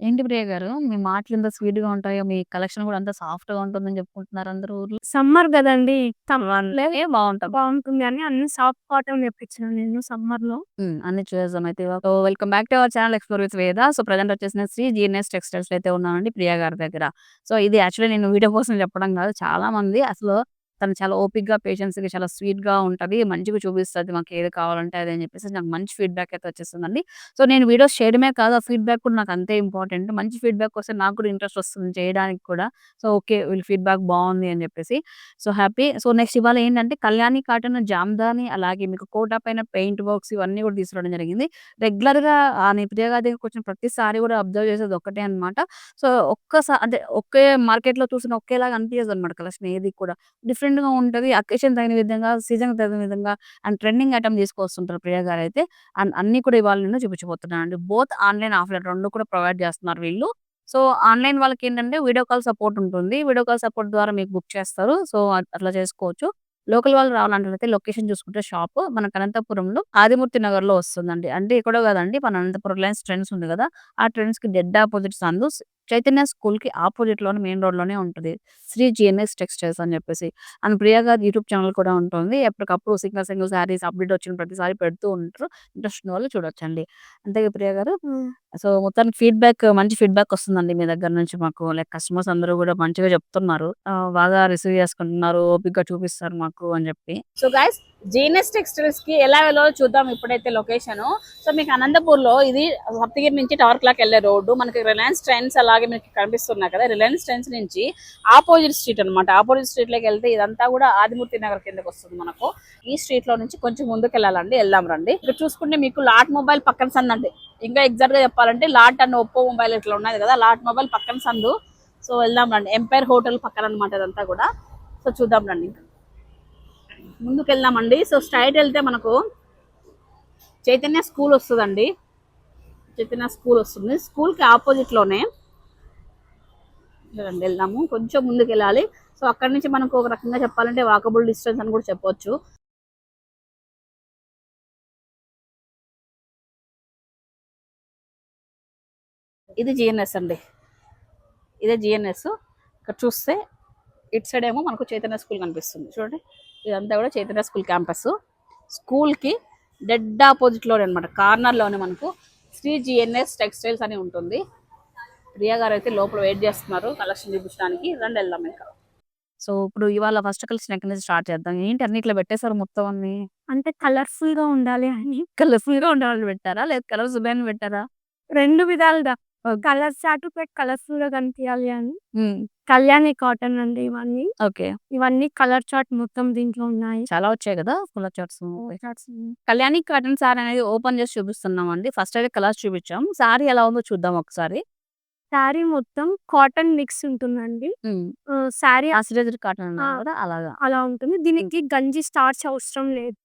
ఏంటి ప్రియ గారు మీ మాటలు ఇంత స్వీట్‌గా ఉంటాయో, మీ కలెక్షన్ కూడా అంత సాఫ్ట్‌గా ఉంటుందని చెప్పుకుంటున్నారు అందరూ ఊర్లో. సమ్మర్! సమ్మర్ లేవే బావుంటాం. బావుంటుంది అని అన్ని సాఫ్ట్ కాటన్ తెప్పించాను నేను సమ్మర్‌లో. హ్మ్. అన్ని చూసేద్దాం అయితే. So, welcome back to our channel explore with Veda. So, present వచ్చేసి నేను శ్రీ జీఎన్ఎస్ టెక్స్‌టైల్స్‌లో అయితే ఉన్నానండి ప్రియా గారి దగ్గర. సో, ఇది యాక్చువల్లీ నేను వీడియో కోసం చెప్పడం కాదు. చాలా మంది అసలు తను చాలా ఓపిక్గా పేషెంట్స్కి చాలా స్వీట్‌గా ఉంటుంది మంచిగా చూపిస్తుంది మాకు ఏది కావాలంటే అది అని చెప్పేసి నాకు మంచి ఫీడ్‌బ్యాక్ అయితే వచ్చేస్తుందండి సో, నేను వీడియోస్ చేయడమే కాదు ఆ ఫీడ్‌బ్యాక్ కూడా నాకు అంతే ఇంపార్టెంట్. మంచి ఫీడ్‌బ్యాక్ వస్తే నాకు కూడా ఇంట్రెస్ట్ వస్తుంది చేయడానికి కూడా. సో, ఓకే వీళ్ళ ఫీడ్‌బ్యాక్ బాగుంది అని చెప్పేసి. So, happy. సో, నెక్స్ట్ ఇవాళ ఏంటంటే కళ్యాణి కాటన్ జామ్దాని అలాగే మీకు కోట పైన పెయింట్ వర్క్స్ ఇవన్నీ కూడా తీసుకురావడం జరిగింది. రెగ్యులర్‌గా ఆ నేను ప్రియ గారి ప్రతిసారి కూడా అబ్జర్వ్ చేసేది ఒక్కటే అన్నమాట. సో, ఒక్కసారి అంటే ఒకే మార్కెట్‌లో చూసిన ఒకేలాగా అనిపియదన్నమాట కలెక్షన్ ఏది కూడా. డిఫరెంట్ డిఫరెంట్‌గా ఉంటది. అకేషన్ తగిన విధంగా, సీజన్ తగిన విధంగా అండ్ ట్రెండింగ్ ఐటమ్ తీసుకొస్తుంటారు ప్రియ అయితే అండ్ అన్ని కూడా ఇవాళ నేను చూపించబోతున్నానండి. బోత్ ఆన్‌లైన్, ఆఫ్‌లైన్ రెండు కూడా ప్రొవైడ్ చేస్తున్నారు వీళ్ళు. సో, ఆన్‌లైన్ వాళ్ళకి ఏంటంటే వీడియో కాల్ సపోర్ట్ ఉంటుంది. వీడియో కాల్ సపోర్ట్ ద్వారా మీకు బుక్ చేస్తారు. సో, అట్లా చేసుకోవచ్చు. లోకల్ వాళ్ళు రావాలంటే లొకేషన్ చూసుకుంటే షాప్ మనకు అనంతపురంలో ఆదిమూర్తి నగర్లో వస్తుందండి. అంటే ఇక్కడ కదండి మన అనంతపురం రిలయన్స్ ట్రెండ్స్ ఉంది కదా! ఆ ట్రెండ్స్కి డెడ్ ఆపోజిట్ సందు చైతన్య స్కూల్‌కి ఆపోజిట్లోనే మెయిన్ రోడ్‌లోనే ఉంటుంది శ్రీ జిఎన్ఎస్ టెక్స్‌టైల్స్ అని చెప్పేసి. అండ్ ప్రియ గారి యూట్యూబ్ ఛానల్ కూడా ఉంటుంది. ఎప్పటికప్పుడు సింగిల్, సింగిల్ శారీస్ అప్డేట్ వచ్చిన ప్రతిసారి పెడుతూ ఉంటారు. ఇంట్రెస్ట్ ఉన్న వాళ్ళు చూడొచ్చండి. అంతే ప్రియా ప్రియ గారు? సో, మొత్తానికి ఫీడ్‌బ్యాక్ మంచి ఫీడ్‌బ్యాక్ వస్తుందండి మీ దగ్గర నుంచి మాకు. లైక్ కస్టమర్స్ అందరూ కూడా మంచిగా చెప్తున్నారు. ఆహ్, బాగా రిసీవ్ చేసుకుంటున్నారు. ఓపికగా చూపిస్తారు మాకు అని చెప్పి. సో గైస్ జీఎన్ఎస్ టెక్స్టైల్స్కి ఎలా వెళ్ళాలో చూద్దాం ఇప్పుడైతే లొకేషన్ సో మీకు అనంతపూర్లో ఇది సప్తగిరి నుంచి టవర్ క్లాక్ వెళ్ళే రోడ్డు మనకి రిలయన్స్ ట్రెండ్స్ అలాగే మీకు కనిపిస్తున్నాయి కదా రిలయన్స్ ట్రెండ్స్ నుంచి ఆపోజిట్ స్ట్రీట్ అన్నమాట ఆపోజిట్ స్ట్రీట్లోకి వెళ్తే ఇదంతా కూడా ఆదిమూర్తి నగర్ కిందకి వస్తుంది మనకు ఈ స్ట్రీట్లో నుంచి కొంచెం ముందుకు వెళ్ళాలండి వెళ్దాం రండి ఇక్కడ చూసుకుంటే మీకు లాట్ మొబైల్ పక్కన సందు ఇంకా ఎగ్జాక్ట్గా చెప్పాలంటే లాట్ అండ్ ఒప్పో మొబైల్ ఇట్లా ఉన్నది కదా లాట్ మొబైల్ పక్కన సందు. సో వెళ్దాం రండి. ఎంపైర్ హోటల్ పక్కన అనమాట ఇదంతా కూడా. సో చూద్దాం రండి ఇంకా. ముందుకు వెళ్దామండి సో స్ట్రైట్ వెళ్తే మనకు చైతన్య స్కూల్ వస్తుందండి. చైతన్య స్కూల్ వస్తుంది. స్కూల్కి ఆపోజిట్లోనే రండి వెళ్దాము. కొంచెం ముందుకు వెళ్ళాలి సో అక్కడి నుంచి మనకు ఒక రకంగా చెప్పాలంటే వాకబుల్ డిస్టెన్స్ అని కూడా చెప్పొచ్చు. ఇది జిఎన్ఎస్ అండి. ఇదే జిఎన్ఎస్. ఇక్కడ చూస్తే ఇటు సైడ్ ఏమో మనకు చైతన్య స్కూల్ కనిపిస్తుంది. చూడండి. ఇదంతా కూడా చైతన్య స్కూల్ క్యాంపస్. స్కూల్కి డెడ్ ఆపోజిట్లోనే అనమాట కార్నర్లోనే మనకు శ్రీ జిఎన్ఎస్ టెక్స్టైల్స్ అని ఉంటుంది. ప్రియా గారు అయితే లోపల వెయిట్ చేస్తున్నారు. కలెక్షన్ చూపించడానికి. రండి వెళ్దాం ఇంకా. సో, ఇప్పుడు ఇవాళ ఫస్ట్ కలెక్షన్ ఎక్కడి నుంచి స్టార్ట్ చేద్దాం. ఏంటి అన్ని ఇట్లా పెట్టేసారు మొత్తం అన్ని. అంటే కలర్‌ఫుల్‌గా ఉండాలి అని. కలర్‌ఫుల్‌గా ఉండాలని పెట్టారా? లేదా కలర్స్ ఉన్నాయని పెట్టారా? 2 విధాలుగా. కలర్స్ చాటు పెట్టి కలర్‌ఫుల్‌గా కనిపియాలి అని. హ్మ్. కళ్యాణి కాటన్ అండి ఇవన్నీ. ఓకే. ఇవన్నీ కలర్ చార్ట్ మొత్తం దీంట్లో ఉన్నాయి. చాలా వచ్చాయి కదా! Colour charts. Kalyani cotton sari అనేది ఓపెన్ చేసి చూపిస్తున్నామండి. ఫస్ట్ అయితే కలర్స్ చూపించాం. సారీ ఎలా ఉందో చూద్దాం ఒకసారి. శారీ మొత్తం కాటన్ మిక్స్ ఉంటుందండి. శారీ ఆసిరైజ్డ్ కాటన్! అలాగా. అలా ఉంటుంది. దీనికి గంజి స్టార్చ్ అవసరం లేదు.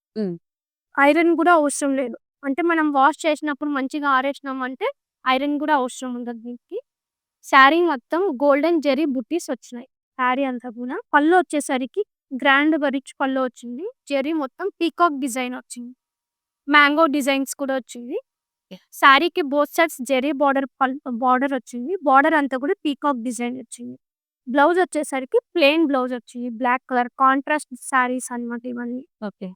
ఐరన్ కూడా అవసరం లేదు. అంటే మనం వాష్ చేసినప్పుడు మంచిగా ఆరేసినామంటే ఐరన్ కూడా అవసరం ఉండదు దీనికి. శారీ మొత్తం గోల్డెన్ జెరీ బుట్టీస్ వచ్చినాయి. శారీ అంతా కూడా. పళ్ళు వచ్చేసరికి గ్రాండ్‌గా రిచ్ పళ్ళు వచ్చింది. జెరీ మొత్తం పీకాక్ డిజైన్ వచ్చింది. మ్యాంగో డిజైన్స్ కూడా వచ్చింది. శారీకి బోత్ సైడ్స్ జెరీ బార్డర్ పల్ బార్డర్ వచ్చింది. బార్డర్ అంతా కూడా పీకాక్ డిజైన్ వచ్చింది. బ్లౌజ్ వచ్చేసరికి ప్లెయిన్ బ్లౌజ్ వచ్చింది. బ్లాక్ కలర్ కాంట్రాస్ట్ శారీస్ అన్నమాట ఇవన్నీ. ఓకే.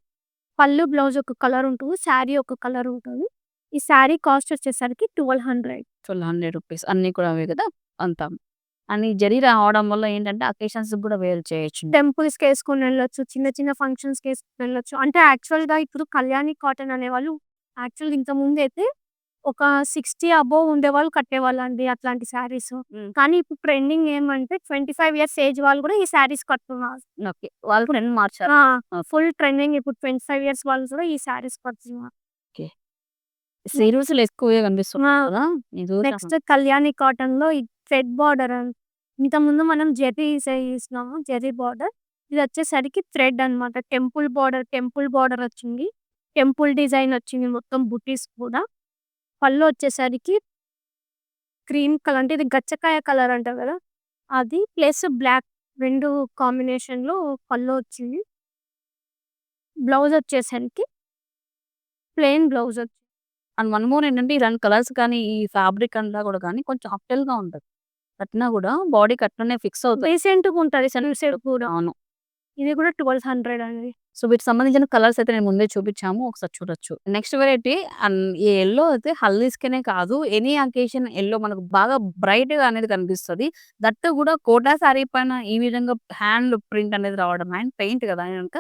పళ్ళు, బ్లౌజ్ ఒక కలర్ ఉంటుంది. శారీ ఒక కలర్ ఉంటుంది. ఈ శారీ కాస్ట్ వచ్చేసరికి 1200. 1200 రూపీస్ అన్నీ కూడా అవే కదా! అంతా. ఈ జరీ రావడం వల్ల ఏంటంటే అకేషన్స్‌కి కూడా వేర్ చేయొచ్చు. టెంపుల్స్‌కి ఏసుకొని వెళ్ళొచ్చు. చిన్న చిన్న ఫంక్షన్స్‌కి ఏసుకొని వెళ్ళొచ్చు. అంటే యాక్చువల్‌గా ఇప్పుడు కళ్యాణి కాటన్ అనేవాళ్ళు యాక్చువల్‌గా ఇంతకుముందైతే ఒక 60 అబోవ్ ఉండేవాళ్ళు కట్టేవాళ్ళండి అట్లాంటి శారీస్. హ్మ్. కానీ ఇప్పుడు ట్రెండింగ్ ఏమంటే 25 ఇయర్స్ ఏజ్ వాళ్ళు కూడా ఈ శారీస్ కడుతున్నారు. ఓకే. వాళ్ళు ట్రెండ్ మార్చారు. ఆ! ఓకే. ఫుల్ ట్రెండింగ్ ఇప్పుడు 25 ఇయర్స్ వాళ్ళు కూడా ఈ శారీస్ కడుతున్నారు. సీరియల్స్‌లో ఎక్కువగా కనిపిస్తున్నాయి ఆ! కదా! ఇది నెక్స్ట్ కళ్యాణి కాటన్‌లో ఈ థ్రెడ్ బార్డర్ అని ఇంతకుముందు మనం జెర్రీ చూసినాము. జెర్రీ బార్డర్. ఇది వచ్చేసరికి థ్రెడ్ అన్నమాట. టెంపుల్ బార్డర్ టెంపుల్ బార్డర్ వచ్చింది. టెంపుల్ డిజైన్ వచ్చింది మొత్తం బుటీస్ కూడా. పళ్ళు వచ్చేసరికి క్రీమ్ కలర్ అంటే ఇది గచ్చకాయ కలర్ అంటారు కదా! అది ప్లస్ బ్లాక్ 2 కాంబినేషన్‌లో పళ్ళు వచ్చింది. బ్లౌజ్ వచ్చేసరికి ప్లెయిన్ బ్లౌజ్ వచ్చింది. అండ్ వన్ మోర్ ఏంటంటే 2 కలర్స్ కానీ, ఈ ఫ్యాబ్రిక్ అంతా కూడా కానీ కొంచెం అప్‌టెల్‌గా ఉంటది. కట్టినా కూడా బాడీకి అట్లనే ఫిక్స్ అవుతది. డీసెంట్‌గా ఉంటది సన్‌సెట్ కూడా. అవును. ఇది కూడా 1200 అండి. సో, వీటికి సంబంధించిన కలర్స్ అయితే నేను ముందే చూపించాము. ఒకసారి చూడొచ్చు. నెక్స్ట్ వెరైటీ అండ్ ఈ యెల్లో అయితే హల్దీస్‌కనే కాదు ఎనీ అకేషన్ యెల్లో మనకు బాగా బ్రైట్‌గా అనేది కనిపిస్తది. దట్ కూడా కోటా సారీ పైన ఈ విధంగా హ్యాండ్ ప్రింట్ అనేది రావడం హ్యాండ్ పెయింట్ కదా గనక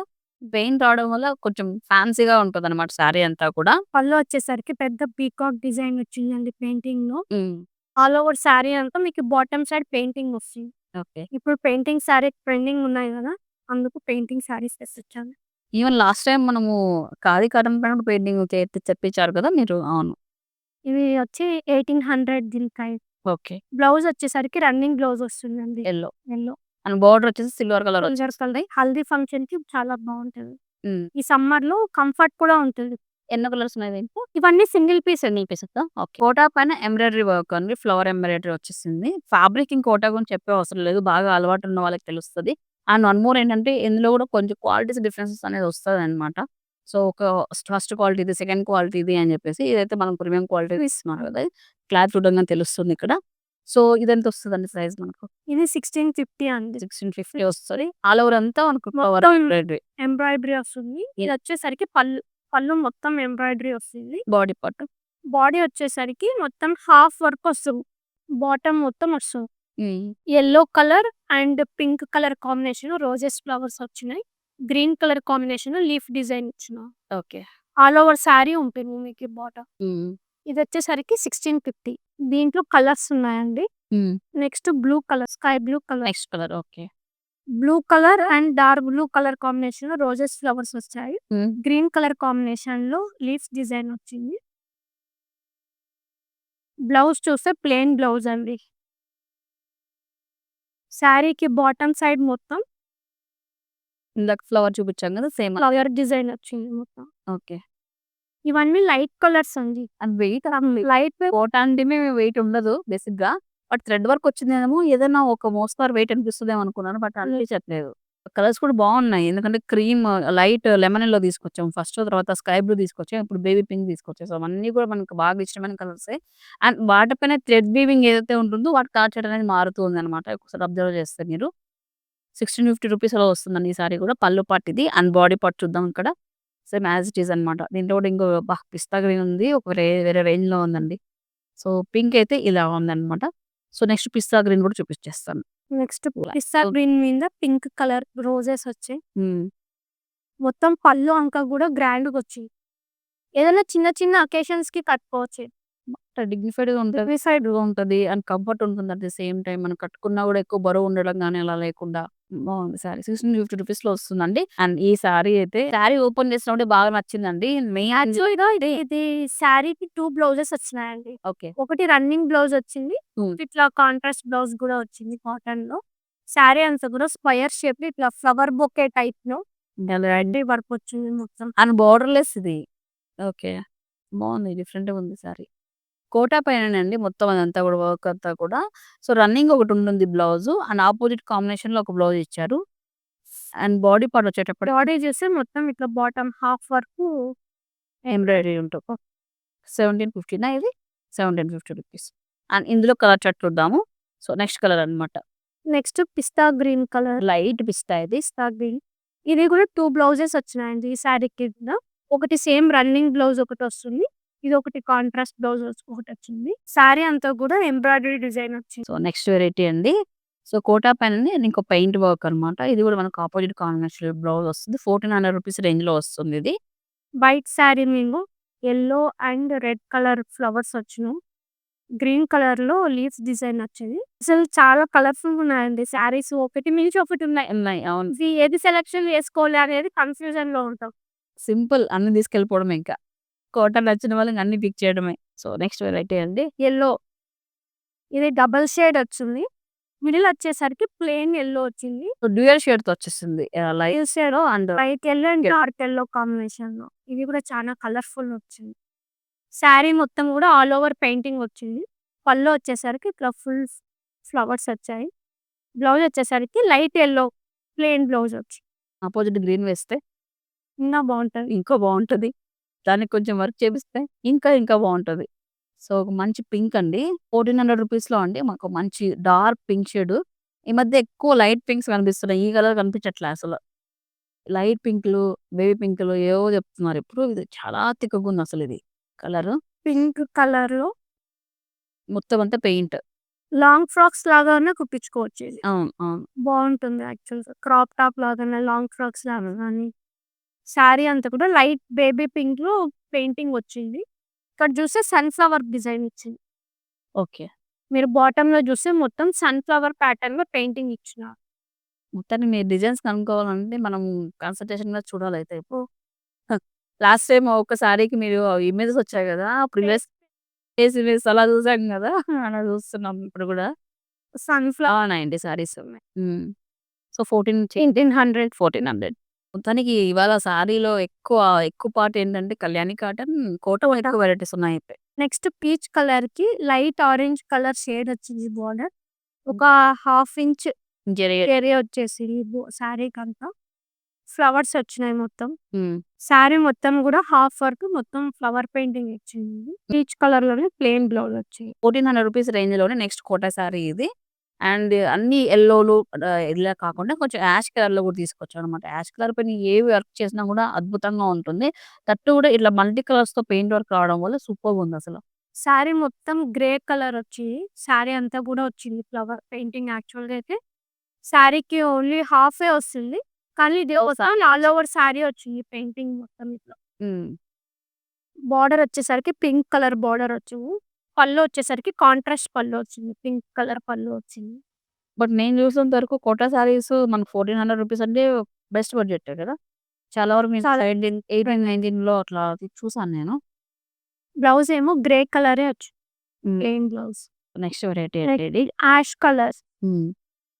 పెయింట్ రావడం వల్ల కొంచెం ఫ్యాన్సీ‌గా ఉంటదన్నమాట సారీ అంతా కూడా. పళ్ళు వచ్చేసరికి పెద్ద పీకాక్ డిజైన్ వచ్చిందండి పెయింటింగ్‌లో. హ్మ్. ఆల్ ఓవర్ సారీ అంతా మీకు బాటమ్ సైడ్ పెయింటింగ్ వస్తుంది. ఓకే. ఇప్పుడు పెయింటింగ్ సారీ ట్రెండింగ్ ఉన్నాయి కదా! అందుకు పెయింటింగ్ సారీస్ తెప్పించాను. ఈవెన్ లాస్ట్ టైమ్ మనము ఖాదీ కాటన్ పైన కూడా పెయింటింగ్ చే తెప్పించారు కదా మీరు. అవును. ఇది వచ్చి 1800 దీని ప్రైస్. ఓకే. బ్లౌజ్ వచ్చేసరికి రన్నింగ్ బ్లౌజ్ వస్తుందండి. యెల్లో. యెల్లో. అండ్ బోర్డర్ వచ్చేసి సిల్వర్ కలర్ కలర్ హల్దీ ఫంక్షన్‌కి చాలా బావుంటది. హ్మ్. ఈ సమ్మర్‌లో కంఫర్ట్ కూడా ఉంటది. ఎన్ని కలర్స్ ఉన్నాయి దీంట్లో? ఇవన్నీ సింగిల్ పీస్ అండి. సింగిల్ పీసెసా? ఓకే. కోటా పైన ఎంబ్రాయిడరీ వర్క్ అండి. ఫ్లవర్ ఎంబ్రాయిడరీ వచ్చేసింది. ఫ్యాబ్రిక్ ఇంక కోటా గురించి చెప్పే అవసరం లేదు. బాగా అలవాటు ఉన్న వాళ్ళకి తెలుస్తది. అండ్ వన్ మోర్ ఏంటంటే ఇందులో కూడా కొంచెం క్వాలిటీస్ డిఫరెన్సెస్ అనేది వస్తదన్నమాట. సో, ఒక ఫస్ట్ క్వాలిటీది, సెకండ్ క్వాలిటీది అని చెప్పేసి ఇదైతే మనం ప్రీమియం క్వాలిటీది ఇస్తున్నారు కదా! క్లాత్ చూడంగానే తెలుస్తుంది ఇక్కడ. సో, ఇదెంత వస్తదండి ప్రైస్ మనకు? ఇది 1650 అండి. 1650 వస్తది. ఆల్ ఓవర్ అంతా మనకు ఎంబ్రాయిడరీ. ఎంబ్రాయిడరీ వస్తుంది. ఇది వచ్చేసరికి పళ్ళు. పళ్ళు మొత్తం ఎంబ్రాయిడరీ వస్తుంది. Body part. బాడీ వచ్చేసరికి మొత్తం హాఫ్ వర్క్ వస్తుంది. బాటమ్ మొత్తం వస్తుంది. Yellow colour and pink colour combination roses flowers వచ్చినాయి. Green colour combination leaf design ఇచ్చిన. ఓకే. ఆల్ ఓవర్ సారీ ఉంటుంది మీకు బాటమ్. ఇది వచ్చేసరికి 1650. దీంట్లో కలర్స్ ఉన్నాయండి. Next blue colour sky blue colour. Next colour okay. Blue colour and dark blue colour కాంబినేషన్‌లో roses flowers వచ్చాయి. గ్రీన్ కలర్ కాంబినేషన్‌లో లీఫ్ డిజైన్ వచ్చింది. బ్లౌజ్ చూస్తే ప్లెయిన్ బ్లౌజ్ అండి. సారీకి బాటమ్ సైడ్ మొత్తం ఇందాక ఫ్లవర్ చూపించాం కదా! సేమ్. ఫ్లవర్ డిజైన్ వచ్చింది మొత్తం. ఓకే. ఇవన్నీ లైట్ కలర్స్ అండి. And weight. లైట్ కోటా అంటేనే వెయిట్ ఉండదు బేసిక్‌గా. బట్ థ్రెడ్ వర్క్ వచ్చిందేమో ఏదైనా ఒక మోస్తారు వెయిట్ అనిపిస్తదేమో అనుకున్నాను. బట్ అనిపించట్లేదు. కలర్స్ కూడా బాగున్నాయి. ఎందుకంటే క్రీమ్ లైట్ లెమన్ యెల్లో తీసుకొచ్చాం ఫస్ట్. తర్వాత స్కై బ్లూ తీసుకొచ్చాం. ఇప్పుడు బేబీ పింక్ తీసుకొచ్చాం. సో, అవన్నీ కూడా మనకు బాగా ఇష్టమైన కలర్సే. అండ్ వాటిపైన థ్రెడ్ వీవింగ్ ఏదైతే ఉంటుందో వాటి కలర్ చార్ట్ అనేది మారుతూ ఉందన్నమాట. ఒకసారి అబ్జర్వ్ చేస్తే మీరు. 1650 రూపీస్ అలా వస్తుందండి ఈ సారీ కూడా. పళ్ళు పార్ట్ ఇది. అండ్ బాడీ పార్ట్ చూద్దాం ఇక్కడ. సేమ్ యాస్ ఇట్ ఈజ్ అన్నమాట. దీంట్లో కూడా ఇంకో అబ్బా! పిస్తా గ్రీన్ ఉంది. ఒక రే వేరే రేంజ్‌లో ఉందండి. సో, పింక్ అయితే ఇలా ఉందన్నమాట. సో, నెక్స్ట్ పిస్తా గ్రీన్ కూడా చూపించేస్తాను. నెక్స్ట్ పిస్తా గ్రీన్ మీద పింక్ కలర్ రోజెస్ వచ్చాయి. హ్మ్. మొత్తం పళ్ళు అంక కూడా గ్రాండ్‌గా వచ్చింది. ఏదైనా చిన్న చిన్న అకేషన్స్‌కి కట్టుకోవచ్చు. డిగ్నిఫైడ్‌గా ఉంటది. డిగ్నిఫైడ్‌గా ఉంటది. అండ్ కంఫర్ట్ ఉంటుంది అట్ ది సేమ్ టైమ్. మనం కట్టుకున్నా కూడా ఎక్కువ బరువు ఉండడం గాని అలా లేకుండా బాగుంది సారీ. 1650 రూపీస్‌లో వస్తుందండి. అండ్ ఈ సారీ అయితే సారీ ఓపెన్ చేసినప్పుడే బాగా నచ్చిందండి. మెయిన్ యాక్చువల్‌గా ఇది ఇది సారీకి 2 బ్లౌజెస్ వచ్చినాయండి. ఓకే. ఒకటి రన్నింగ్ బ్లౌజ్ వచ్చింది. హ్మ్. ఇట్లా కాంట్రాస్ట్ బ్లౌజ్ కూడా వచ్చింది కాటన్‌లో. సారీ అంతా కూడా స్క్వేర్ షేప్‌లో ఇట్లా ఫ్లవర్ బొకే టైప్‌లో రెడ్డి వర్క్ వచ్చింది మొత్తం. అండ్ బోర్డర్‌లెస్ ఇది. ఓకే. బాగుంది. డిఫరెంట్‌గా ఉంది సారీ. కోటా పైనేనండి మొత్తం అదంతా కూడా వర్క్ అంతా కూడా. సో, రన్నింగ్ ఒకటి ఉంటుంది బ్లౌజ్. అండ్ అపోజిట్ కాంబినేషన్‌లో ఒక బ్లౌజ్ ఇచ్చారు. అండ్ బాడీ పార్ట్ వచ్చేటప్పటికి బాడీ చూస్తే మొత్తం ఇట్లా బాటమ్ హాఫ్ వరకు ఎంబ్రాయిడరీ ఉంటుంది. 1750నా ఇది? 1750 రూపీస్. అండ్ ఇందులో కలర్ చార్ట్ చూద్దాము. సో, నెక్స్ట్ కలర్ అన్నమాట. Next pista green colour. Light pista ఇది. పిస్తా గ్రీన్. ఇది కూడా 2 బ్లౌజెస్ వచ్చినాయండి ఈ సారీకి కూడా. ఒకటి సేమ్ రన్నింగ్ బ్లౌజ్ ఒకటి ఇది ఒకటి కాంట్రాస్ట్ బ్లౌజ్ ఒకటి వచ్చింది. సారీ అంతా కూడా ఎంబ్రాయిడరీ డిజైన్ వచ్చింది. సో, నెక్స్ట్ వెరైటీ అండి. సో, కోటా పైననే ఇంకో పెయింట్ వర్క్ అన్నమాట. ఇది కూడా మనకు అపోజిట్ కాంబినేషన్‌లో బ్లౌజ్ వస్తుంది. 1400 రూపీస్ రేంజ్‌లో వస్తుంది ఇది. వైట్ సారీ మీద yellow and red colour flowers వచ్చినాయి. గ్రీన్ కలర్‌లో లీఫ్ డిజైన్ వచ్చింది. అసలు చాలా కలర్‌ఫుల్‌గా ఉన్నాయండి సారీస్. ఒకటి మించి ఒకటి ఉన్నాయి. ఉన్నాయి. అవును. ఏది సెలక్షన్ చేసుకోవాలి అనేది కన్‌ఫ్యూజన్‌లో ఉంటాం. సింపుల్ అన్ని తీసుకెళ్ళిపోవడమే ఇంకా. కోటా నచ్చిన వాళ్ళు ఇంక అన్ని పిక్ చేయడమే. సో, నెక్స్ట్ వెరైటీ అండి. యెల్లో. ఇది డబుల్ షేడ్ వచ్చింది. మిడిల్ వచ్చేసరికి ప్లెయిన్ యెల్లో వచ్చింది. డ్యూయల్ షేడ్‌తో వచ్చేసింది. ఆహ్, light shade and light yellow and dark yellow కాంబినేషన్‌లో. ఇది కూడా చాలా కలర్‌ఫుల్ వచ్చింది. సారీ మొత్తం కూడా ఆల్ ఓవర్ పెయింటింగ్ వచ్చింది. పళ్ళు వచ్చేసరికి ఇట్లా ఫుల్ ఫ్లవర్స్ వచ్చాయి. బ్లౌజ్ వచ్చేసరికి లైట్ యెల్లో ప్లెయిన్ బ్లౌజ్ వచ్చింది. అపోజిట్ గ్రీన్ వేస్తే ఇంకా బాగుంటది. ఇంకో బాగుంటది. దానికి కొంచెం వర్క్ చేపిస్తే ఇంకా ఇంకా బాగుంటది. సో, ఒక మంచి పింక్ అండి. 1400 రూపీస్‌లో అండి మాకు మంచి డార్క్ పింక్ షేడ్. ఈ మధ్య ఎక్కువ లైట్ పింక్స్ కనిపిస్తున్నాయి. ఈ కలర్ కనిపించట్లే అసలు. లైట్ పింక్‌లు, బేబీ పింక్‌లు ఏవో చెప్తున్నారు ఇప్పుడు. ఇది చాలా తిక్కగుంది అసలిది కలరు. పింక్ కలర్‌లో మొత్తం అంతా పెయింట్. లాంగ్ ఫ్రాక్స్ లాగానే కుట్టించుకోవచ్చు ఇది. అవును. అవును. బావుంటుంది యాక్చువల్‌గా. క్రాప్ టాప్ లాగానే, లాంగ్ ఫ్రాక్స్ లాగా గాని. శారీ అంతా కూడా లైట్ బేబీ పింక్‌లో పెయింటింగ్ వచ్చింది. ఇక్కడ చూస్తే సన్‌ఫ్లవర్ డిజైన్ ఇచ్చింది. ఓకే. మీరు బాటమ్‌లో చూస్తే మొత్తం సన్‌ఫ్లవర్ ప్యాటర్న్‌లో పెయింటింగ్ ఇచ్చినారు. మొత్తానికి మీరు డిజైన్స్ కనుక్కోవాలంటే మనం కన్సల్టేషన్‌గా చూడాలయితే ఇప్పుడు. లాస్ట్ టైమ్ ఒక సారీకి మీరు ఇమేజెస్ వచ్చాయి కదా! ప్రీవియస్ ఇమేజ్ అలా చూసాం కదా! అలా చూస్తున్నాం ఇప్పుడు కూడా. సన్‌ఫ్లవర్! 90 సారీస్ ఉన్నాయి. సో, 14 చే 1800 1400 మొత్తానికి ఇవాళ సారీలో ఎక్కువ ఎక్కువ పార్ట్ ఏంటంటే కళ్యాణి కాటన్, కోటం ఎక్కువ వెరైటీస్ ఉన్నాయి. నెక్స్ట్ పీచ్ కలర్‌కి లైట్ ఆరెంజ్ కలర్ షేడ్ వచ్చింది బోర్డర్. ఒక హాఫ్ ఇంచ్ జరి ఏరియా వచ్చేసింది బో. ఫ్లవర్స్ వచ్చినాయి మొత్తం. హ్మ్. శారీ మొత్తం కూడా హాఫ్ వర్క్ మొత్తం ఫ్లవర్ పెయింటింగ్ ఇచ్చింది. పీచ్ కలర్‌లోనే ప్లెయిన్ బ్లౌజ్ వచ్చింది. 1400 రూపీస్ రేంజ్‌లోనే నెక్స్ట్ కోటా సారీ ఇది. అండ్ అన్ని యెల్లోలు ఆహ్, ఇలా కాకుండా కొంచెం యాష్ కలర్‌లో కూడా తీసుకొచ్చామనమాట. యాష్ కలర్ పైన ఏ వర్క్ చేసినా కూడా అద్భుతంగా ఉంటుంది. దట్టు కూడా ఇట్లా మల్టీ కలర్స్‌తో పెయింట్ వర్క్ రావడం వల్ల సూపర్‌గుంది అసలు. శారీ మొత్తం గ్రే కలర్ వచ్చింది. శారీ అంతా కూడా వచ్చింది ఫ్లవర్ పెయింటింగ్ యాక్చువల్‌గా అయితే. శారీకి ఓన్లీ హాఫే వస్తుంది. కానీ ఇది మొత్తం ఆల్ ఓవర్ శారీ వచ్చింది పెయింటింగ్ మొత్తం ఇట్లా. హ్మ్. బార్డర్ వచ్చేసరికి పింక్ కలర్ బార్డర్ వచ్చింది. పళ్ళు వచ్చేసరికి కాంట్రాస్ట్ పళ్ళు వచ్చింది. పింక్ కలర్ పళ్ళు వచ్చింది. బట్ నేను చూసినంత వరకు కోటా సారీస్ మనకు 1400 రూపీస్ అంటే బెస్ట్ బడ్జెటే కదా! చాలా వరకు నేను చాలా 17, 18, 19లో అట్లా చూసాను నేను. బ్లౌజ్ ఏమో గ్రే కలరే వచ్చింది. హ్మ్. Plain blouse. నెక్స్ట్ వెరైటీ అంటే ఇది. Ash colour. హ్మ్.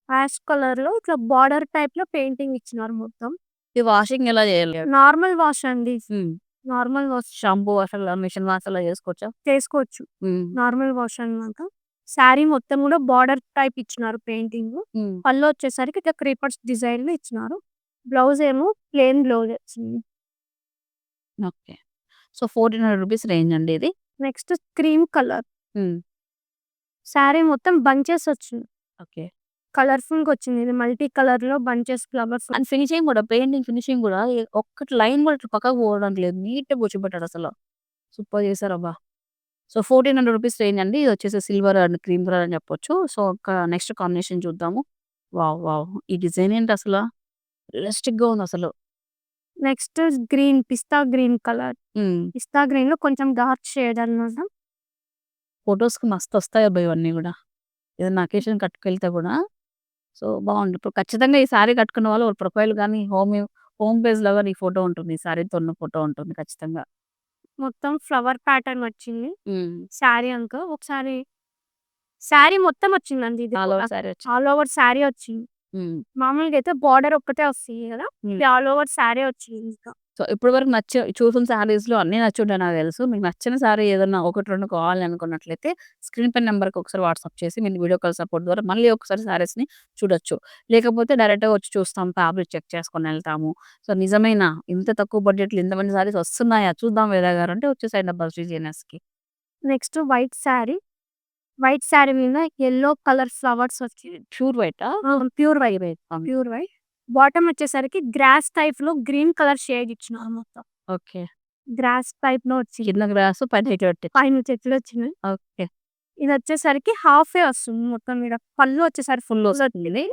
యాష్ కలర్‌లో ఇట్లా బార్డర్ టైప్‌లో పెయింటింగ్ ఇచ్చినారు మొత్తం. ఇది వాషింగ్ ఎలా చేయాలి? నార్మల్ వాష్ అండి. Hmm. Normal wash shampoo wash అలా మిషన్ వాష్ అలా చేసుకోవచ్చా? చేసుకోవచ్చు. నార్మల్ వాష్ అన్నమాట. శారీ మొత్తం కూడా బార్డర్ టైప్ ఇచ్చినారు పెయింటింగ్. పళ్ళు వచ్చేసరికి ఇట్లా క్రీపర్స్ డిజైన్‌లో ఇచ్చినారు. బ్లౌజ్ ఏమో ప్లెయిన్ బ్లౌజ్ వచ్చింది. ఓకే. సో, 1400 రూపీస్ రేంజ్ అండి ఇది. Next cream colour. శారీ మొత్తం బంచెస్ వచ్చింది. ఓకే. కలర్‌ఫుల్‌గా వచ్చింది. ఇది మల్టీ కలర్‌లో బంచెస్ ఫ్లవర్స్ అండ్ ఫినిషింగ్ కూడా పెయింటింగ్ ఫినిషింగ్ కూడా ఎ ఒక్కటి లైన్ కూడా ఇట్లా పక్కకు పోవడానికి లేదు. నీట్‌గా కూర్చోబెట్టాడు అసలు. సూపర్ చేశారబ్బా! సో, 1400 రూపీస్ రేంజ్ అండి. ఇది వచ్చేసి సిల్వర్ అండ్ క్రీమ్ కలర్ అని చెప్పొచ్చు. సో, ఒక నెక్స్ట్ కాంబినేషన్ చూద్దాము. వావ్! వావ్! ఈ డిజైన్ ఏంటి అసల? రియలిస్టిక్‌గా ఉంది అసలు. Next green pista green colour. Hmm. Pista గ్రీన్‌లో కొంచెం డార్క్ షేడ్ అన్నమాట. ఫోటోస్‌కి మస్తు వస్తాయి అబ్బా! ఇవన్నీ కూడా. ఏదైనా అకేషన్ కట్టుకెళ్తే కూడా సో, బాగుంది. ఇప్పుడు ఖచ్చితంగా ఈ సారీ కట్టుకున్న వాళ్ళు వాళ్ళ ప్రొఫైల్ గాని, హోమ్ హోమ్ పేజ్‌లో గాని ఈ ఫోటో ఉంటుంది. ఈ సారీతో ఉన్న ఫోటో ఉంటుంది ఖచ్చితంగా. మొత్తం ఫ్లవర్ ప్యాటర్న్ వచ్చింది. హ్మ్. శారీ అంతా ఒకసారి శారీ మొత్తం వచ్చిందండి ఇది ఆల్ కూడా. ఓవర్ సారీ వచ్చింది. ఆల్ ఓవర్ శారీ వచ్చింది. హ్మ్. మామూలుగా అయితే బార్డర్ ఒక్కటే వస్తుంది కదా! హ్మ్. ఇది ఆల్ ఓవర్ శారీ వచ్చింది ఇంకా. సో, ఇప్పటి వరకు నచ్చ చూసిన సారీస్‌లో అన్నీ నచ్చుంటాయి నాకు తెలుసు. మీకు నచ్చిన సారీ ఏదన్నా 1, 2 కావాలి అనుకున్నట్లయితే స్క్రీన్ పైన నంబర్‌కి ఒకసారి వాట్సాప్ చేసి మీరు వీడియో కాల్ సపోర్ట్ ద్వారా మళ్ళీ ఒకసారి సారీస్‌ని చూడొచ్చు. లేకపోతే డైరెక్ట్‌గా వచ్చి చూస్తాం. ఫ్యాబ్రిక్ చెక్ చేసుకొని ఎళ్తాము. సో, నిజమేనా? ఇంత తక్కువ బడ్జెట్‌లో ఇంతమంది సారీస్ వస్తున్నాయా? చూద్దాం వేద గారు అంటే వచ్చేసేయండి అబ్బా Shri జీఎన్ఎస్‌కి. Next white sari. White sari మీద యెల్లో కలర్ ఫ్లవర్స్ వచ్చింది. Pure వైటా? Pure white. Pure white. Bottom వచ్చేసరికి గ్రాస్ టైప్‌లో గ్రీన్ కలర్ షేడ్ ఇచ్చినారు మొత్తం. ఓకే. గ్రాస్ టైప్‌లో వచ్చింది. కింద గ్రాసు పైన చెట్టు. పైన చెట్లు వచ్చినాయి. ఓకే. ఇది వచ్చేసరికి హాఫే వస్తుంది మొత్తం ఈడ. పళ్ళు వచ్చేసరికి ఫుల్ వస్తుంది.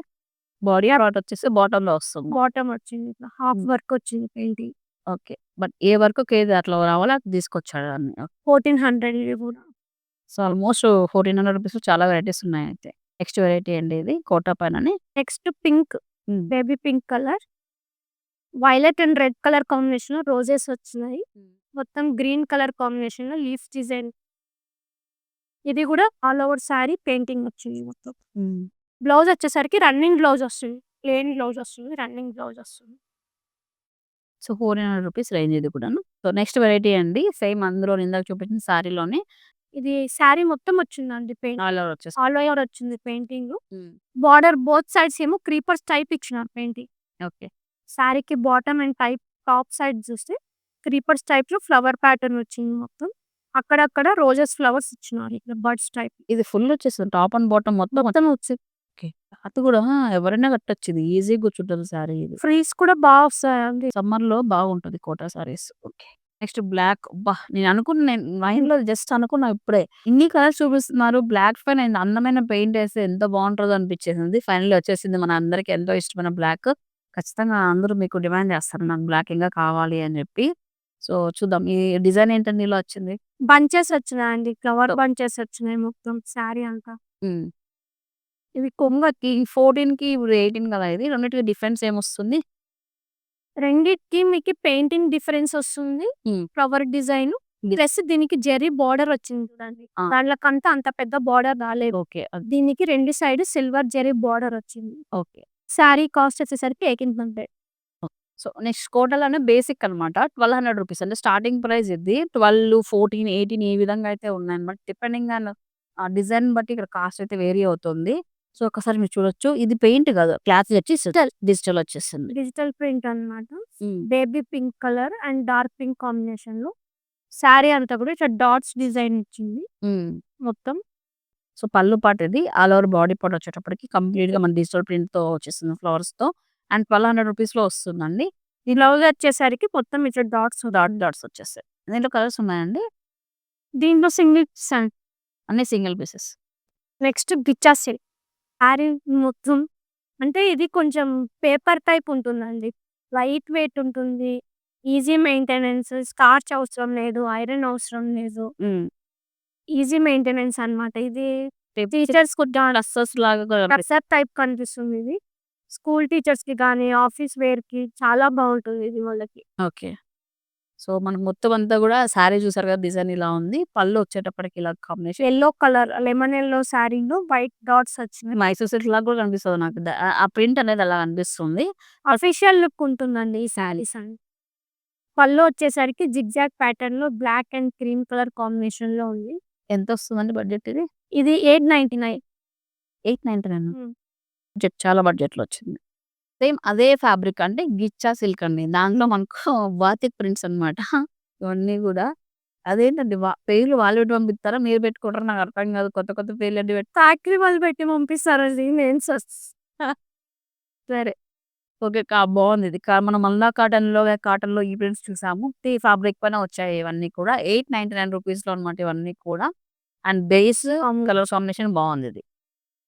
బాడీ పార్ట్ వచ్చేసి బాటమ్‌లో వస్తుంది. బాటమ్ వచ్చింది. ఇట్లా హాఫ్. వర్క్ వచ్చింది పెయింటింగ్. ఓకే. బట్ ఏ వర్క్‌కి ఏది అట్లా రావాలో అది తీసుకొచ్చాడు అన్ని. 1400 ఇది కూడా. సో, ఆల్మోస్ట్ 1400 రూపీస్‌లో చాలా వెరైటీస్ ఉన్నాయి అయితే. నెక్స్ట్ వెరైటీ అండి ఇది Kota పైనని. Next pink. Baby pink colour. Violet and red colour కాంబినేషన్‌లో రోజెస్ వచ్చినాయి. మొత్తం గ్రీన్ కలర్ కాంబినేషన్‌లో లీఫ్ డిజైన్. ఇది కూడా ఆల్ ఓవర్ శారీ పెయింటింగ్ వచ్చింది మొత్తం. బ్లౌజ్ వచ్చేసరికి రన్నింగ్ బ్లౌజ్ వస్తుంది. ప్లెయిన్ బ్లౌజ్ వస్తుంది. రన్నింగ్ బ్లౌజ్ వస్తుంది. సో, 1400 రూపీస్ రేంజ్ ఇది కూడాను. సో, నెక్స్ట్ వెరైటీ అండి. సేమ్ అందులో ఇందాక చూపించిన సారీలోనే ఇది శారీ మొత్తం వచ్చిందండి పెయింట్. ఆల్ ఓవర్ వచ్చేసి ఆల్ ఓవర్ వచ్చింది పెయింటింగ్. బార్డర్ బోత్ సైడ్స్ ఏమో క్రీపర్స్ టైప్ ఇచ్చినారు పెయింటింగ్. ఓకే. శారీకి bottom and type top side చూస్తే క్రీపర్స్ టైప్లో ఫ్లవర్ ప్యాటర్న్ వచ్చింది మొత్తం. అక్కడక్కడ రోజెస్ ఫ్లవర్స్ ఇచ్చినారు ఇట్లా బర్డ్స్ టైప్. ఇది ఫుల్ వచ్చేస్తుంది టాప్ అండ్ బాటమ్ మొత్తం మొత్తం వచ్చింది అది కూడా ఎవరైనా కట్టొచ్చు. ఇది ఈజీ కూర్చుంటుంది సారీ ఇది. ఫ్రీస్ కూడా బాగా వస్తాయండి. సమ్మర్లో బాగుంటది Kota saris okay. Next black. బా నేను అనుకున్న నేను మైండ్లో జస్ట్ అనుకున్నా ఇప్పుడే. ఇన్ని కలర్స్ చూపిస్తున్నారు. బ్లాక్ పైన ఇంత అందమైన పెయింట్ వేస్తే ఎంత బాగుంటుందో అనిపించేసింది. ఫైనల్ వచ్చేసింది మన అందరికి ఎంతో ఇష్టమైన బ్లాక్. ఖచ్చితంగా అందరూ మీకు డిమాండ్ చేస్తారు. నాకు బ్లాక్ ఇంకా కావాలి అని చెప్పి. సో చూద్దాం. ఈ డిజైన్ ఏంటంటే ఇలా వచ్చింది. బంచెస్ వచ్చినాయండి ఫ్లవర్ బంచెస్ వచ్చినాయి మొత్తం. శారీ అంతా. ఉమ్. ఇది కొంగకి ఫోర్టీన్కి ఇప్పుడు ఎయిటీన్ కదా ఇది. రెండింటికి డిఫరెన్స్ ఏమొస్తుంది? రెండిటికి మీకు పెయింటింగ్ డిఫరెన్స్ వస్తుంది. ఫ్లవర్ డిజైన్ ప్లస్ దీనికి జెరీ బార్డర్ వచ్చింది చూడండి. దాంట్లోకంతా అంత పెద్ద బార్డర్ రాలేదు. ఓకే. దీనికి రెండు సైడ్ సిల్వర్ జెరీ బార్డర్ వచ్చింది. ఓకే. శారీ కాస్ట్ వచ్చేసరికి ఎయిటీన్ హండ్రెడ్. సో నెక్స్ట్ కోటలోనే బేసిక్ అన్నమాట. ట్వెల్వ్ హండ్రెడ్ రూపీస్ అంటే స్టార్టింగ్ ప్రైస్ ఇది. ట్వెల్వ్ ఫోర్టీన్ ఎయిటీన్ ఈ విధంగా అయితే ఉన్నాయి అనమాట డిపెండింగ్ ఆన్ డిజైన్ బట్టి ఇక్కడ కాస్ట్ అయితే వేరీ అవుతుంది. సో ఒకసారి మీరు చూడొచ్చు. ఇది పెయింట్ కాదు. క్లాత్ వచ్చి డిజిటల్ వచ్చేస్తుంది డిజిటల్ ప్రింట్ అన్నమాట. Baby pink colour and dark pink కాంబినేషన్లో శారీ అంతా కూడా ఇట్లా డాట్స్ డిజైన్ ఇచ్చింది. మొత్తం. సో పళ్ళు పాటు ఇది. ఆల్ ఓవర్ బాడీ పార్ట్ వచ్చేటప్పటికి కంప్లీట్గా మన డిజిటల్ ప్రింట్తో వచ్చేస్తుంది ఫ్లవర్స్తో అండ్ ట్వెల్వ్ హండ్రెడ్ రూపీస్లో వస్తుందండి బ్లౌజ్ వచ్చేసరికి మొత్తం ఇట్లా డాట్స్ డాట్ డాట్స్ వచ్చేస్తాయి. దీంట్లో కలర్స్ ఉన్నాయండి? దీంట్లో సింగిల్ అన్ని సింగిల్ పీసెస్. నెక్స్ట్ బిచ్చా సిల్క్. శారీ మొత్తం అంటే ఇది కొంచెం పేపర్ టైప్ ఉంటుందండి. లైట్ వెయిట్ ఉంటుంది. ఈజీ మెయింటెనెన్స్ స్టార్చ్ అవసరం లేదు ఐరన్ అవసరం లేదు. ఈజీ మెయింటెనెన్స్ అన్నమాట. ఇది టీచర్స్ లాగా టైప్ కనిపిస్తుంది ఇది. స్కూల్ టీచర్స్కి కానీ ఆఫీస్ వేర్కి చాలా బాగుంటుంది ఇది వాళ్ళకి. ఓకే. సో, మనకు మొత్తం అంతా గూడా శారీ చూసారు కదా! డిజైన్ ఇలా ఉంది. పళ్ళు వచ్చేటప్పటికి ఇలా combination. Yellow colour lemon yellow శారీలో వైట్ డాట్స్ వచ్చినాయి మైసూర్ సిల్క్ లాగా కూడా కనిపిస్తది నాకు. ఆ ప్రింట్ అనేది అలా కనిపిస్తుంది. అఫీషియల్ లుక్ ఉంటుందండి ఈ శారీస్ అండి పళ్ళు వచ్చేసరికి జిగ్జాగ్ ప్యాటర్న్లో బ్లాక్ అండ్ క్రీమ్ కలర్ కాంబినేషన్లో ఉంది ఎంతొస్తుందండి బడ్జెట్ ఇది? ఇది ఎయిట్ నైన్టీ నైన్ 899 హ్మ్. బడ్జెట్ చాలా బడ్జెట్‌లో వచ్చింది. సేమ్ అదే ఫ్యాబ్రిక్ అంటే గిచ్చా సిల్క్ అండి. దాంట్లో మనకు బాతిక్ ప్రింట్స్ అన్నమాట. ఇవన్నీ గూడా అదేంటండి వా పేర్లు వాళ్ళు పెట్టి పంపిస్తారా? మీరు పెట్టుకుంటారా? నాకు అర్థం కాదు. కొత్త కొత్త పేర్లన్నీ పెట్టి ఫ్యాక్టరీ వాళ్ళు పెట్టి పంపిస్తారండి నేమ్స్ సరే. ఓకే. కా బావుంది ఇది. మనం మల్నా కాటన్‌లో కాటన్‌లో ఈ ప్రింట్స్ చూసాము. ఈ ఫ్యాబ్రిక్ పైన వచ్చాయి ఇవన్నీ కూడా. 899 రూపీస్‌లో అన్నమాట ఇవన్నీ కూడా. And base. కలర్ కాంబినేషన్ బావుందిది.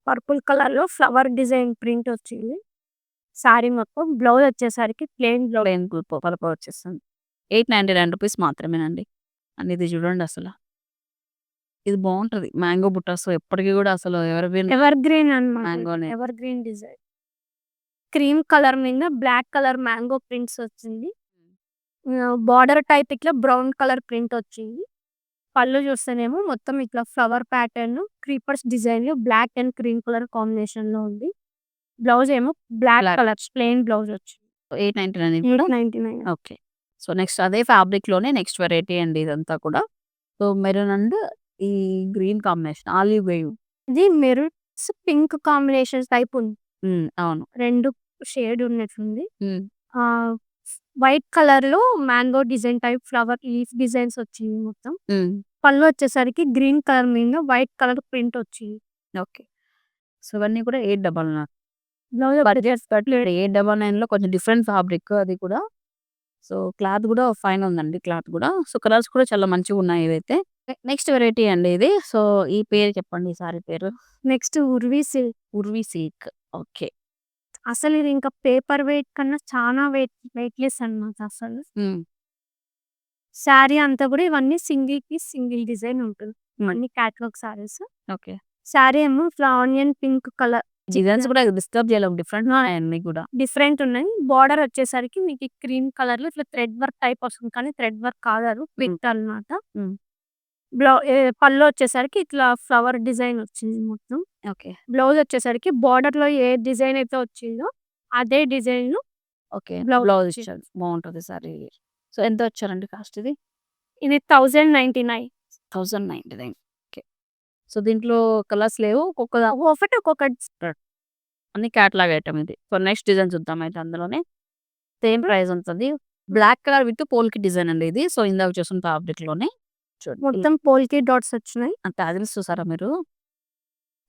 పర్పుల్ కలర్లో ఫ్లవర్ డిజైన్ ప్రింట్ వచ్చింది శారీ మొత్తం బ్లౌజ్ వచ్చేసరికి ప్లెయిన్ బ్లౌజ్ ప్లెయిన్ ప పర్పల్ వచ్చేస్తుంది. 899 రూపీస్ మాత్రమేనండి. అండ్ ఇది చూడండి అసల. ఇది బావుంటది. మ్యాంగో బుట్టాస్ ఎప్పటికి గూడా అసలు ఎవర్ గ్రీన్ ఎవర్ గ్రీన్ మ్యాంగోనే. Evergreen design cream colour మీద బ్లాక్ కలర్ మ్యాంగో ప్రింట్స్ వచ్చింది బార్డర్ టైప్ ఇట్లా బ్రౌన్ కలర్ ప్రింట్ వచ్చింది పళ్ళు చూస్తేనేమో మొత్తం ఇట్లా flower pattern creepers design black and cream colour కాంబినేషన్లో ఉంది బ్లౌజ్ ఏమో బ్లాక్. కలర్ ప్లెయిన్ బ్లౌజ్ వచ్చింది 899 ఇది కూడా? Ninety nine okay. So, next అదే ఫ్యాబ్రిక్‌లోనే నెక్స్ట్ వెరైటీ అండి ఇదంతా కూడా. సో, మెరూన్ అండ్ ఈ గ్రీన్ కాంబినేషన్ ఆలివ్ వేవ్. ఇది మెరూన్స్ పింక్ కాంబినేషన్ టైప్ ఉంది. అవును. రెండు షేడ్ ఉన్నట్లుంది వైట్ కలర్లో mango design type flower leaf designs వచ్చింది మొత్తం. పళ్ళు వచ్చేసరికి గ్రీన్ కలర్ మీద వైట్ కలర్ ప్రింట్ వచ్చింది ఓకే. సో, ఇవన్నీ కూడా 899 బ్లౌజ్ బడ్జెట్ బట్ 899లో కొంచెం డిఫరెంట్ ఫ్యాబ్రిక్ అది కూడా. సో, క్లాత్ కూడా ఫైన్ ఉందండి క్లాత్ కూడా. సో, కలర్స్ కూడా చాలా మంచిగున్నాయి ఇవైతే. నె నెక్స్ట్ వెరైటీ అండి ఇది. సో, ఈ పేరు చెప్పండి ఈ సారీ పేరు? Next Urvi silk Urvi silk. Okay. అసలు ఇది ఇంకా పేపర్ వెయిట్ కన్నా చాలా వెయిట్ వెయిట్లెస్ అన్నమాట అసలు. శారీ అంతా కూడా ఇవన్నీ సింగిల్కి సింగిల్ డిజైన్ ఉంటుంది. ఇవన్నీ క్యాట్లాగ్ సారీస్ ఓకే. శారీ ఏమో ఆనియన్ పింక్ కలర్ డిజైన్స్ కూడా డిస్టర్బ్ చేయలేము. డిఫరెంట్‌గా ఉన్నాయి అన్నీ కూడా. డిఫరెంట్ ఉన్నాయి బార్డర్ వచ్చేసరికి మీకు క్రీమ్ కలర్లో ఇట్లా థ్రెడ్ వర్క్ టైప్ వస్తుంది కానీ థ్రెడ్ వర్క్ కాదు అన్నమాట హ్మ్. బ్లౌ పళ్ళు వచ్చేసరికి ఇట్లా ఫ్లవర్ డిజైన్ వచ్చింది మొత్తం ఓకే. బ్లౌజ్ వచ్చేసరికి బార్డర్లో ఏ డిజైన్ అయితే వచ్చిందో అదే డిజైన్ ఓకే. బ్లౌజ్. ఇచ్చారు. బావుంటది సారీ. సో, ఎంత వచ్చారండి కాస్ట్ ఇది? ఇది thousand ninety nine 1099 okay. So, దీంట్లో కలర్స్ లేవు. ఒక్కొక్క ఒకటి ఒక్కొక్కటి అన్ని క్యాటలాగ్ ఐటెమ్ ఇది. సో, నెక్స్ట్ డిజైన్ చూద్దాం అయితే అందులోనే. సేమ్ ప్రైస్ ఉంటది. Black colour with polka design అండి ఇది. సో, ఇందాక చూసిన ఫ్యాబ్రిక్‌లోనే చూడండి. ఇలా మొత్తం పోల్కి డాట్స్ వచ్చినాయి. ఆ టాజిల్స్ చూసారా మీరు?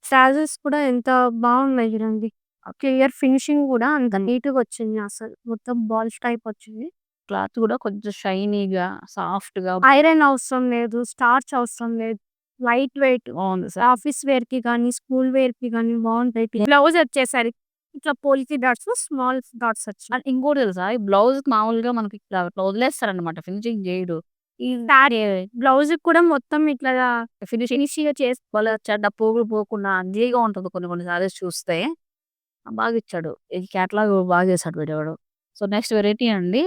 ట్రాజెస్ కూడా ఎంత బాగున్నాయి చూడండి. క్లియర్ ఫినిషింగ్ కూడా అంత నీట్‌గా వచ్చింది అసలు. మొత్తం బాల్స్ టైప్ వచ్చింది. క్లాత్ కూడా కొంచెం షైనీగా, సాఫ్ట్‌గా ఐరన్ అవసరం లేదు. స్టార్చ్ అవసరం లేదు. Light weight. సార్. ఆఫీస్ వేర్‌కి గానీ, స్కూల్ వేర్‌కి గానీ బావుంటాయి. బ్లౌజ్ వచ్చేసరికి ఇట్లా పోల్కి డాట్స్, స్మాల్ డాట్స్ వచ్చాయి. ఇంకోటి తెలుసా? ఈ బ్లౌజ్ మామూలుగా మనకి ఇట్లా ఇట్లా వదిలేస్తారనమాట. ఫినిషింగ్ చేయడు. ఈ శారీ బ్లౌజ్‌కి కూడా మొత్తం ఇట్లా ఫినిషింగ్ చేసి భలే చెడ్డ పోగులు పోకుండా అంజీగా ఉంటది కొన్ని కొన్ని సారీస్ చూస్తే. బాగా ఇచ్చాడు. ఈ కేటలాగ్ బాగా చేసాడు వీడెవడో. సో, నెక్స్ట్ వెరైటీ అండి.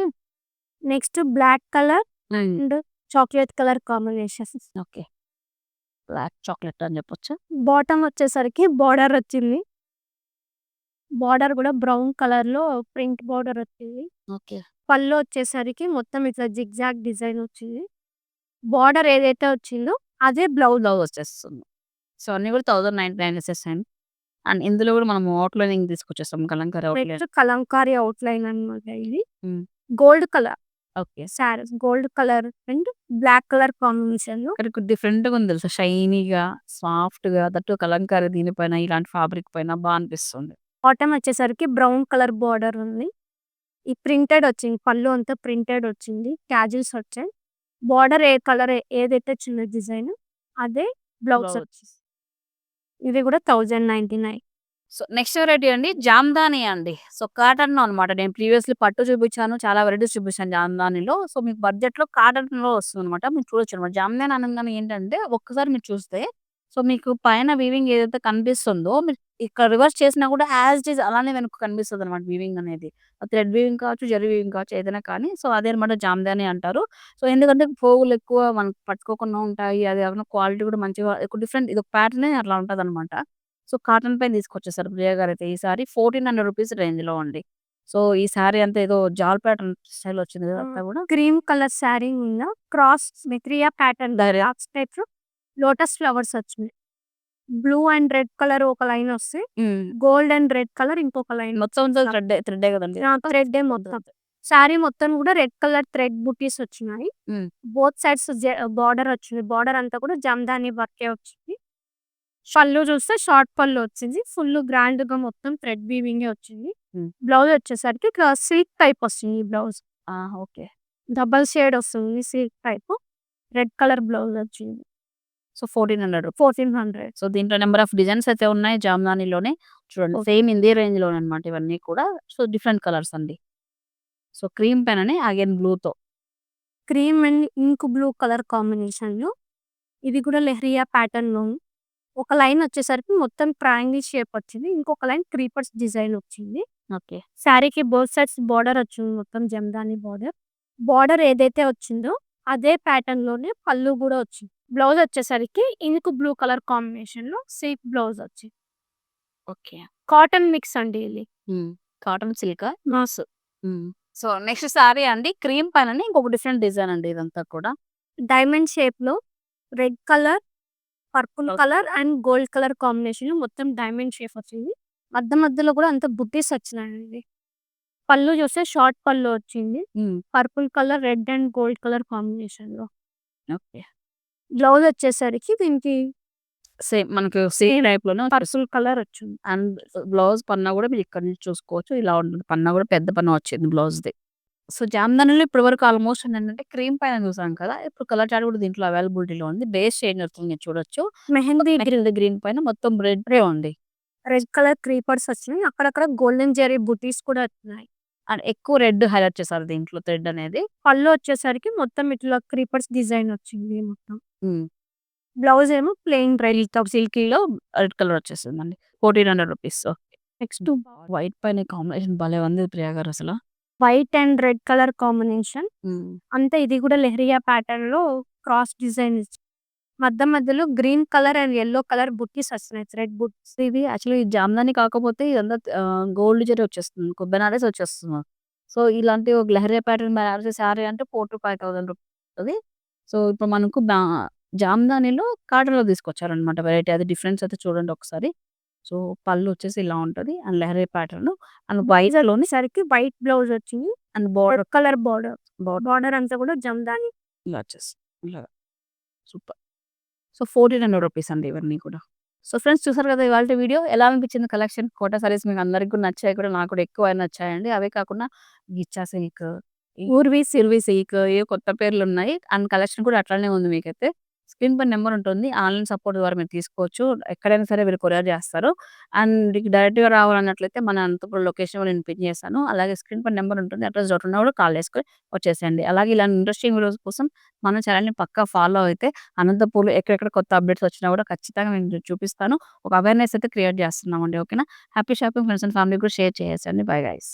Next black colour. And chocolate colour combination. Okay. Black chocolate అని చెప్పొచ్చా? బాటమ్ వచ్చేసరికి బార్డర్ వచ్చింది. బార్డర్ కూడా బ్రౌన్ కలర్‌లో ప్రింట్ బార్డర్ వచ్చింది. ఓకే. పళ్ళు వచ్చేసరికి మొత్తం ఇట్లా జిగ్‌జాగ్ డిజైన్ వచ్చింది. బార్డర్ ఏదైతే వచ్చిందో అదే బ్లౌజ్. బ్లౌజ్ వచ్చేస్తుంది. సో, అన్నీ కూడా 1099 ఇచ్చేసాను. అండ్ ఇందులో కూడా మనం outlining తీసుకొచ్చేసాం. Kalamkari outline. Next Kalamkari outline అన్నమాట ఇది. హ్మ్. Gold colour okay. Sari gold colour and black colour కాంబినేషన్‌లో కానీ కొద్దిగా డిఫరెంట్‌గా ఉంది తెలుసా? షైనీగా, సాఫ్ట్‌గా దట్టు కలంకారీ దీనిపైన ఇలాంటి ఫ్యాబ్రిక్ పైన బా అనిపిస్తుంది. బాటమ్ వచ్చేసరికి బ్రౌన్ కలర్ బార్డర్ ఉంది. ఈ ప్రింటెడ్ వచ్చింది. పళ్ళు అంతా ప్రింటెడ్ వచ్చింది. క్యాజిల్స్ వచ్చాయి. బార్డర్ ఏ కలర్ ఏదైతే చిన్న డిజైన్ అదే బ్లౌజ్ బ్లౌజ్. వచ్చేసి ఇది కూడా 1099 సో, నెక్స్ట్ వెరైటీ అండి జామ్దాని అండి. సో, కాటన్ అనమాట. నేను ప్రీవియస్‌లీ పట్టు చూపించాను. చాలా వెరైటీస్ చూపించాను జామ్దానిలో. సో, మీకు బడ్జెట్‌లో కాటన్‌లో వస్తుందనమాట. మీరు చూడొచ్చు అనమాట జామ్దాని అనగానే ఏంటంటే ఒక్కసారి మీరు చూస్తే సో, మీకు పైన వీవింగ్ ఏదైతే కనిపిస్తుందో మీరు ఇక్కడ రివర్స్ చేసినా కూడా యాజ్ ఇట్ ఈజ్ అలానే కనిపిస్తుంది అనమాట వీవింగ్ అనేది. థ్రెడ్ వీవింగ్ కావచ్చు, జరి వీవింగ్ కావచ్చు ఏదైనా కానీ సో, అదే అనమాట జామ్దాని అంటారు. సో, ఎందుకంటే పోగులు ఎక్కువ మనకు పట్టుకోకుండా ఉంటాయి. అది కాకుండా క్వాలిటీ కూడా మంచిగా ఎక్కువ డిఫరెంట్ ఒక ప్యాటర్నే అట్లా ఉంటదనమాట. సో, కాటన్ పైన తీసుకొచ్చేసారు ప్రియ గారైతే ఈ సారీ రూ. 1400 రేంజ్‌లో అండి. సో, ఈ సారీ అంతా ఏదో జాల్ ప్యాటర్న్ స్టైల్ వచ్చింది కదా! అంతా కూడా. క్రీమ్ కలర్ శారీ మీద క్రాస్ మెత్రియా ప్యాటర్న్ బాక్స్ టైప్‌లో లోటస్ ఫ్లవర్స్ వచ్చినాయి. బ్లూ అండ్ రెడ్ కలర్ ఒక లైన్ వస్తే hmm. Gold and red colour ఇంకొక లైన్. మొత్తం అంతా థ్రెడ్డే థ్రెడ్డే కదండీ! ఆ! థ్రెడ్డే మొత్తం. శారీ మొత్తం కూడా రెడ్ కలర్ థ్రెడ్ బుటీస్ వచ్చినాయి. హ్మ్. బోత్ సైడ్స్ జె బార్డర్ వచ్చింది. బార్డర్ అంతా కూడా జమదాని వర్కే వచ్చింది. పళ్ళు చూస్తే షార్ట్ పళ్ళు వచ్చింది. ఫుల్ గ్రాండ్‌గా మొత్తం థ్రెడ్ వీవింగే వచ్చింది. బ్లౌజ్ వచ్చేసరికి సిల్క్ టైప్ వస్తుంది ఈ బ్లౌజ్. ఆ! ఓకే. డబుల్ షేడ్ వస్తుంది silk type. Red colour blouse వచ్చింది. సో, 1400 1400 సో, దీంట్లో నంబర్ ఆఫ్ డిజైన్స్ అయితే ఉన్నాయి జామ్దానిలోనే. చూడండి. సేమ్ ఇదే రేంజ్‌లోనే అనమాట ఇవన్నీ కూడా. సో, డిఫరెంట్ కలర్స్ అండి. సో, క్రీమ్ పైననే again బ్లూతో. Cream and ink blue colour కాంబినేషన్‌లో ఇది కూడా లెహరియా ప్యాటర్న్‌లో ఒక లైన్ వచ్చేసరికి మొత్తం ట్రయాంగిల్ షేప్ వచ్చింది. ఇంకొక లైన్ క్రీపర్స్ డిజైన్ వచ్చింది. ఓకే. శారీకి బోత్ సైడ్స్ బార్డర్ వచ్చింది మొత్తం జమదాని బార్డర్. బార్డర్ ఏదైతే వచ్చిందో అదే ప్యాటర్న్‌లోనే పళ్ళు కూడా వచ్చింది. బ్లౌజ్ వచ్చేసరికి ఇంక్ బ్లూ కలర్ కాంబినేషన్‌లో సిల్క్ బ్లౌజ్ వచ్చింది. ఓకే. కాటన్ మిక్స్ అండి ఇది. కాటన్ సిల్కా? మాస్. సో, నెక్స్ట్ సారీ అండి క్రీమ్ పైననే ఇంకొక డిఫరెంట్ డిజైన్ అండి ఇదంతా కూడా. డైమండ్ షేప్‌లో red colour, purple. Colour and gold colour కాంబినేషన్‌లో మొత్తం డైమండ్ షేప్ వచ్చింది. మధ్య మధ్యలో కూడా అంతా బుట్టీస్ వచ్చినాయండి. పళ్ళు చూస్తే షార్ట్ పళ్ళు వచ్చింది. Purple colour, red and gold colour కాంబినేషన్‌లో. ఓకే. బ్లౌజ్ వచ్చేసరికి దీనికి సేమ్ మనకు సేమ్ టైప్‌లోనే వచ్చేస్తుంది. పర్పుల్ కలర్ వచ్చింది. అండ్ బ్లౌజ్ పన్నా కూడా మీరు ఇక్కడ నుంచి చూసుకోవచ్చు. ఇలా ఉంటుంది. పన్నా కూడా పెద్ద పన్నా వచ్చింది బ్లౌజ్‌ది. సో, జామ్దానిలో ఇప్పటి వరకు ఆల్మోస్ట్ ఏంటంటే క్రీమ్ పైన చూసాం కదా! ఇప్పుడు కలర్ చార్ట్ కూడా దీంట్లో అవైలబిలిటీలో ఉంది. బేస్ అవుతుంది మీరు చూడొచ్చు. మెహందీ గ్రీన్ గ్రీన్ పైన మొత్తం రెడ్డే ఉంది. రెడ్ కలర్ క్రీపర్స్ వచ్చినాయి. అక్కడక్కడ గోల్డెన్ జెరీ బుటీస్ కూడా వచ్చినాయి. అండ్ ఎక్కువ రెడ్ హైలైట్ చేశారు దీంట్లో థ్రెడ్ అనేది. పళ్ళు వచ్చేసరికి మొత్తం ఇట్లా క్రీపర్స్ డిజైన్ వచ్చింది మొత్తం. హ్మ్. బ్లౌజ్ ఏమో ప్లెయిన్ రెడ్ సిల్కీలో రెడ్ కలర్ వచ్చేసిందండి. 1400 రూపీస్. నెక్స్ట్ వైట్ పైన కాంబినేషన్ భలే ఉంది ప్రియా గారు అసల. White and red colour combination. అంతే ఇది కూడా లెహరియా ప్యాటర్న్‌లో క్రాస్ డిజైన్ మధ్య మధ్యలో green colour and yellow colour బుట్టీస్ వస్తున్నాయి. థ్రెడ్ బుట్స్. ఇది యాక్చువల్లీ జామ్దాని కాకపోతే ఇదంతా గోల్డ్ జరీ వచ్చేస్తుంది. బెనారస్ వచ్చేస్తుంది. సో, ఇలాంటి ఒక లెహరియా ప్యాటర్న్ బెనారసి సారీ అంటే 4000-5000 రూపీస్ ఉంటది. సో, ఇప్పుడు మనకు బా జామ్దానిలో కాటన్‌లో తీసుకొచ్చారనమాట వెరైటీ. అది డిఫరెన్స్ అయితే చూడండి ఒకసారి. సో పళ్ళు వచ్చేసి ఇలా ఉంటది. And leheri pattern. అండ్ వైట్లోని సరికి వైట్ బ్లౌజ్ వచ్చింది. And border colour border. Border. అంతా కూడా జమ్దాని ఇలా వచ్చేసి super. So fourteen hundred rupees అండి ఇవన్నీ కూడా. సో ఫ్రెండ్స్ చూసారు కదా ఇవాళ వీడియో? ఎలా అనిపించింది కలెక్షన్? కోటా సారీస్ మీకు అందరికి కూడా నచ్చాయి కూడా నాకు కూడా ఎక్కువ నచ్చాయండి. అవే కాకుండా గిచ్చా సిల్క్ ఊర్వి సిల్వి సిల్క్ ఏ కొత్త పేర్లు ఉన్నాయి. అండ్ కలెక్షన్ కూడా అట్లానే ఉంది మీకైతే. స్క్రీన్ పై నెంబర్ ఉంటుంది. ఆన్లైన్ సపోర్ట్ ద్వారా మీరు తీసుకోవచ్చు. ఎక్కడైనా సరే వీళ్ళు కొరియర్ చేస్తారు. అండ్ డైరెక్ట్గా రావాలన్నట్లయితే మన అనంతపురం లొకేషన్ నేను పిన్ చేస్తాను అలాగే స్క్రీన్ పై నెంబర్ ఉంటుంది. అడ్రస్ డౌట్ ఉన్నా కూడా కాల్ చేసుకొని వచ్చేసేయండి. అలాగే ఇలాంటి ఇంట్రెస్టింగ్ వీడియోస్ కోసం మన ఛానల్ని పక్కా ఫాలో అయితే అనంతపూర్లో ఎక్కడెక్కడ కొత్త అప్డేట్స్ వచ్చినా కూడా ఖచ్చితంగా నేను చూపిస్తాను. ఒక అవేర్నెస్ అయితే క్రియేట్ చేస్తున్నామండి. ఓకేనా? Happy shopping friends and family కూడా షేర్ చేసేయండి. Bye guys